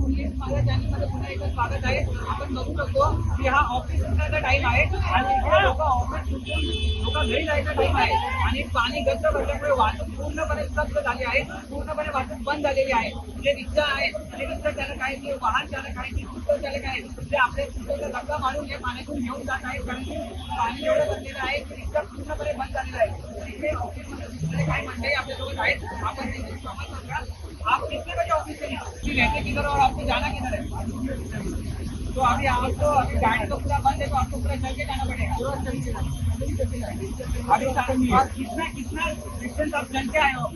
स्वागत आहे. आपण बघू शकतो की हा ऑफिस सुटण्याचा टाईम आहे आणि लोक ऑफिस लोक घरी जायचा टाईम आहे. आणि पाणी गच्च भरल्यामुळे पूर्णपणे उपलब्ध झाली आहे. पूर्णपणे वाहतूक बंद झालेली आहे. जे रिक्षा आहे जे चालक आहे जे वाहन चालक आहे जे रिक्षा आहे ते धक्का मारून हे पाण्यातून घेऊन जात आहे कारण पाणी एवढं भरलेलं आहे रिक्षा पूर्णपणे बंद झालेलं आहे. तिथे ऑफिसमध्ये काय म्हणते आपल्यासोबत आहेत? आपण से रहते किधर और आपको जाना किधर है? तो अभी आपको, अभी गाड़ी तो पूरा बंद है तो आपको पूरा चल के जाना पड़ेगा। के अभी कितना कितना डिस्टेंस आप चल के आए हो?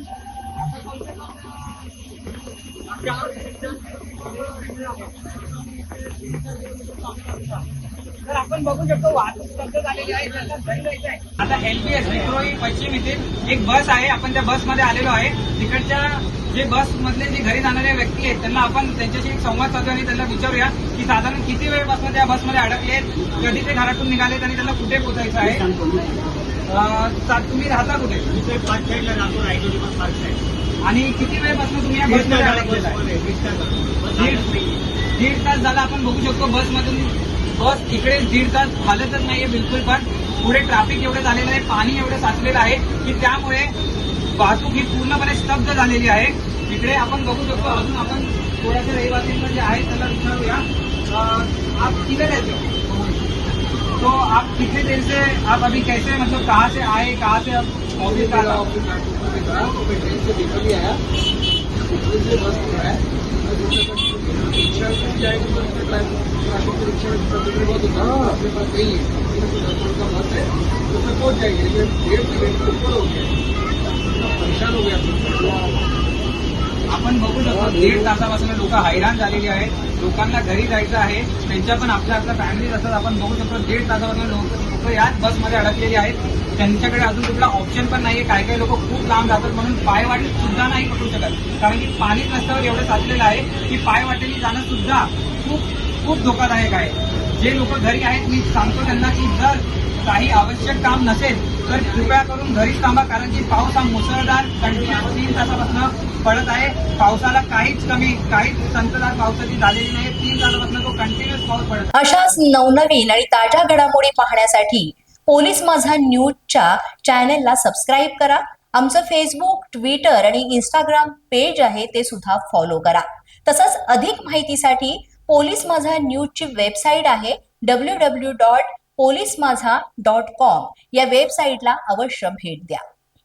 तर आपण बघू शकतो वाहतूक स्तब्ध झालेली आहे त्यांना घरी जायचं आहे. आता एलपीएस विक्रोळी पश्चिम येथील एक बस आहे आपण त्या बसमध्ये आलेलो आहे. तिकडच्या जे बस मधले जे घरी जाणारे व्यक्ती आहेत त्यांना आपण त्यांच्याशी एक संवाद साधू आणि त्यांना विचारूया की साधारण किती वेळपासून त्या बसमध्ये अडकले कधी ते घरातून निघालेत आणि त्यांना कुठे पोहोचायचं आहे? तुम्ही राहता कुठे? पाच साईडला राहतो रायगड पण पाच साईड आणि किती वेळपासून तुम्ही या बसमध्ये अडकलेला दीड तास झाला आपण बघू शकतो बसमधून. बस इकडे दीड तास हालतच नाहीये बिलकुल पण पुढे ट्रॅफिक एवढं झालेलं आहे पाणी एवढं साचलेलं आहे की त्यामुळे वाहतूक ही पूर्णपणे स्तब्ध झालेली आहे. इकडे आपण बघू शकतो अजून आपण थोड्याशा रहिवासींना जे आहे त्याला विचारूया. आप रहते हो तो आप कितने देर से आप अभी कैसे मतलब कहाँ से आए कहाँ से अब ऑफिस आ ट्रेन से निकल ही आया ट्रेन से बस में आया रिक्शा से जाएंगे तो उसमें ट्रैफिक की रिक्शा में बहुत होता है अपने पास नहीं है दस मिनट का बस है उसमें पहुंच जाएंगे लेकिन डेढ़ से घंटे ऊपर हो गया इतना परेशान हो गया। आपण बघू शकतो दीड तासापासून लोक हैराण झालेली आहेत. लोकांना घरी जायचं आहे. त्यांच्या पण आपल्या आपल्या फॅमिलीज असतात. आपण बघू शकतो दीड तासापासून लोक लोक याच बसमध्ये अडकलेली आहेत. त्यांच्याकडे अजून कुठला ऑप्शन पण नाहीये. काही काही लोक खूप लांब जातात म्हणून पाय वाटेल सुद्धा नाही पकडू शकत. कारण की पाणी रस्त्यावर एवढं साचलेलं आहे की पायवाटेने जाणं सुद्धा खूप खूप धोकादायक आहे. जे लोक घरी आहेत मी सांगतो त्यांना की जर काही आवश्यक काम नसेल तर कृपया करून घरीच थांबा. कारण की पाऊस हा मुसळधार कंटिन्यू तीन तासापासून पडत आहे. पावसाला काहीच कमी काहीच संततधार पावसाची झालेली नाही. तीन तासापासून तो कंटिन्युअस पाऊस पडत अशाच नवनवीन आणि ताज्या घडामोडी पाहण्यासाठी पोलीस माझा न्यूजच्या चॅनेलला सबस्क्राईब करा. आमचं फेसबुक ट्विटर आणि इंस्टाग्राम पेज आहे ते सुद्धा फॉलो करा. तसंच अधिक माहितीसाठी पोलीस माझा न्यूजची वेबसाईट आहे W W dot police Majha dot com या वेबसाईटला अवश्य भेट द्या.